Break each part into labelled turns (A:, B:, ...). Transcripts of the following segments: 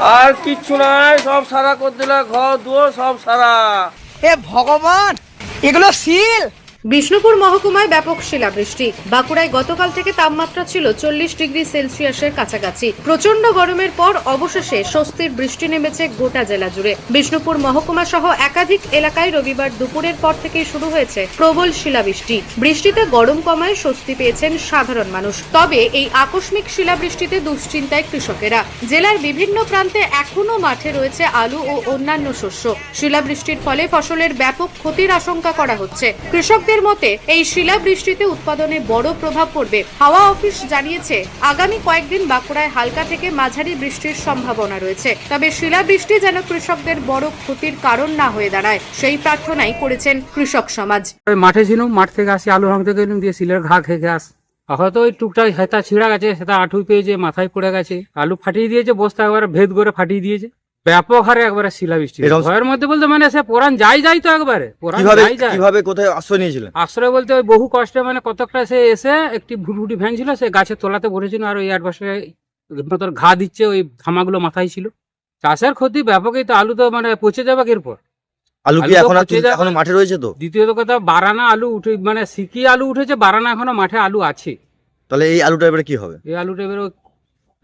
A: আর কিচ্ছু নাই, সব সারা করে দিলা, ঘর, দুয়ার সব সারা।
B: এ ভগবান, এগুলো সিল?
C: বিষ্ণুপুর মহকুমায় ব্যাপক শিলাবৃষ্টি। বাঁকুড়ায় গতকাল থেকে তাপমাত্রা ছিল চল্লিশ ডিগ্রি সেলসিয়াসের কাছাকাছি। প্রচণ্ড গরমের পর অবশেষে স্বস্তির বৃষ্টি নেমেছে গোটা জেলা জুড়ে। বিষ্ণুপুর মহকুমা সহ একাধিক এলাকায় রবিবার দুপুরের পর থেকেই শুরু হয়েছে প্রবল শিলাবৃষ্টি। বৃষ্টিতে গরম কমায় স্বস্তি পেয়েছেন সাধারণ মানুষ। তবে এই আকস্মিক শিলাবৃষ্টিতে দুশ্চিন্তায় কৃষকেরা। জেলার বিভিন্ন প্রান্তে এখনও মাঠে রয়েছে আলু ও অন্যান্য শস্য। শিলাবৃষ্টির ফলে ফসলের ব্যাপক ক্ষতির আশঙ্কা করা হচ্ছে। কৃষকদের মতে, এই শিলাবৃষ্টিতে উৎপাদনে বড় প্রভাব পড়বে। হাওয়া অফিস জানিয়েছে, আগামী কয়েকদিন বাঁকুড়ায় হালকা থেকে মাঝারি বৃষ্টির সম্ভাবনা রয়েছে। তবে শিলাবৃষ্টি যেন কৃষকদের বড় ক্ষতির কারণ না হয়ে দাঁড়ায়, সেই প্রার্থনাই করেছেন কৃষক সমাজ।
D: মাঠে ছিলাম, মাঠ থেকে আসি, আলু ভাঙতে গেলাম, দিয়ে সিলের ঘা খেয়ে আস। হয়তো ওই টুকটাক হেতা ছিঁড়া গেছে, সেটা আঁঠুই পেয়েছে মাথায় পড়ে গেছে। আলু ফাটিয়ে দিয়েছে, বস্তা একবার ভেদ করে ফাটিয়ে দিয়েছে। ব্যাপক হারে একবারে শিলাবৃষ্টি ভয়ের মধ্যে বলতে মানে সে পোড়ান যাই যাই তো একবারে।
E: কীভাবে
D: যাই যায়
E: কীভাবে কোথায় আশ্রয় নিয়েছিলেন?
D: আশ্রয় বলতে ওই বহু কষ্টে মানে কতকটা সে এসে একটি ভুটভুটি ভ্যান ছিল সে গাছের তলাতে বসেছিল আর ওই আট বছরে তোর ঘা দিচ্ছে ওই ধামাগুলো মাথায় ছিল। চাষের ক্ষতি ব্যাপকই তো আলু তো মানে পচে যাবে এরপর।
E: আলু কি এখন। এখনও মাঠে রয়েছে তো?
D: দ্বিতীয়ত কথা বারানা আলু উঠে মানে সিকি আলু উঠেছে বারানা এখনও মাঠে আলু আছে।
E: তাহলে এই আলুটা এবারে কি হবে?
D: এই আলুটা এবারে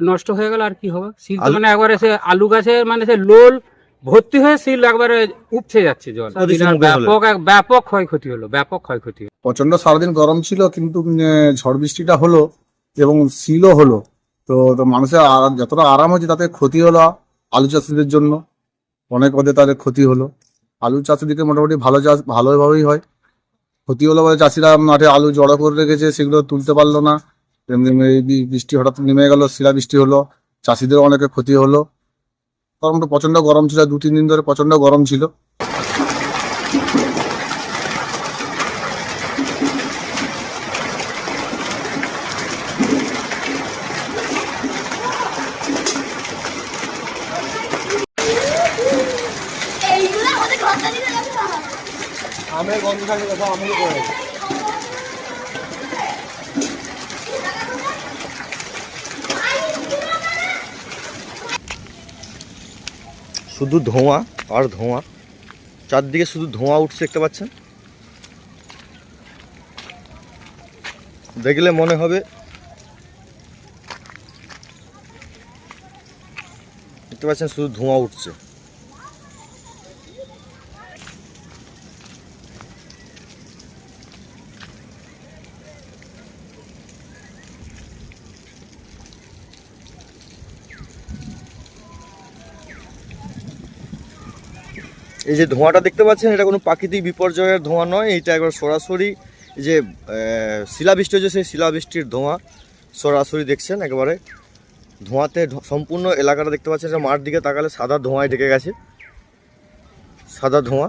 D: নষ্ট হয়ে গেল আর কি হবে? সিল মানে একবারে সে আলু গাছে মানে সে লোল ভর্তি হয়ে সিল একবারে উপছে যাচ্ছে জল। ব্যাপক ব্যাপক ক্ষয়ক্ষতি হলো ব্যাপক ক্ষয়ক্ষতি।
F: প্রচণ্ড সারাদিন গরম ছিল কিন্তু ঝড় বৃষ্টিটা হলো এবং সিলও হলো। তো তো মানুষের আরাম যতটা আরাম হচ্ছে তাতে ক্ষতি হলো আলু চাষিদের জন্য। অনেক ওদের তাদের ক্ষতি হলো। আলু চাষের দিকে মোটামুটি ভালো চাষ ভালোভাবেই হয়। ক্ষতি হলো বলে চাষিরা মাঠে আলু জড়ো করে রেখেছে সেগুলো তুলতে পারল না। বৃষ্টি হঠাৎ নেমে গেল শিলা বৃষ্টি হলো চাষিদেরও অনেকে ক্ষতি হলো। কারণ তো প্রচণ্ড গরম ছিল দু তিন দিন ধরে প্রচণ্ড গরম ছিল।
G: এইগুলো আমাদের ঘরটা দিতে যাবে
E: শুধু ধোঁয়া আর ধোঁয়া চারদিকে শুধু ধোঁয়া উঠছে দেখতে পাচ্ছেন? দেখলে মনে হবে দেখতে পাচ্ছেন শুধু ধোঁয়া উঠছে। এই যে ধোঁয়াটা দেখতে পাচ্ছেন এটা কোনো প্রাকৃতিক বিপর্যয়ের ধোঁয়া নয় এটা একবার সরাসরি যে শিলাবৃষ্টি হচ্ছে সেই শিলাবৃষ্টির ধোঁয়া সরাসরি দেখছেন একেবারে। ধোঁয়াতে সম্পূর্ণ এলাকাটা দেখতে পাচ্ছেন এটা মাঠ দিকে তাকালে সাদা ধোঁয়ায় ঢেকে গেছে। সাদা ধোঁয়া।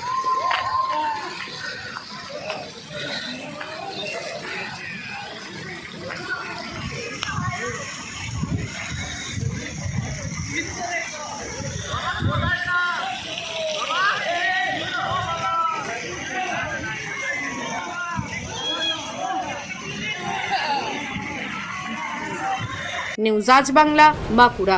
C: নিউজ আজ বাংলা বাঁকুড়া।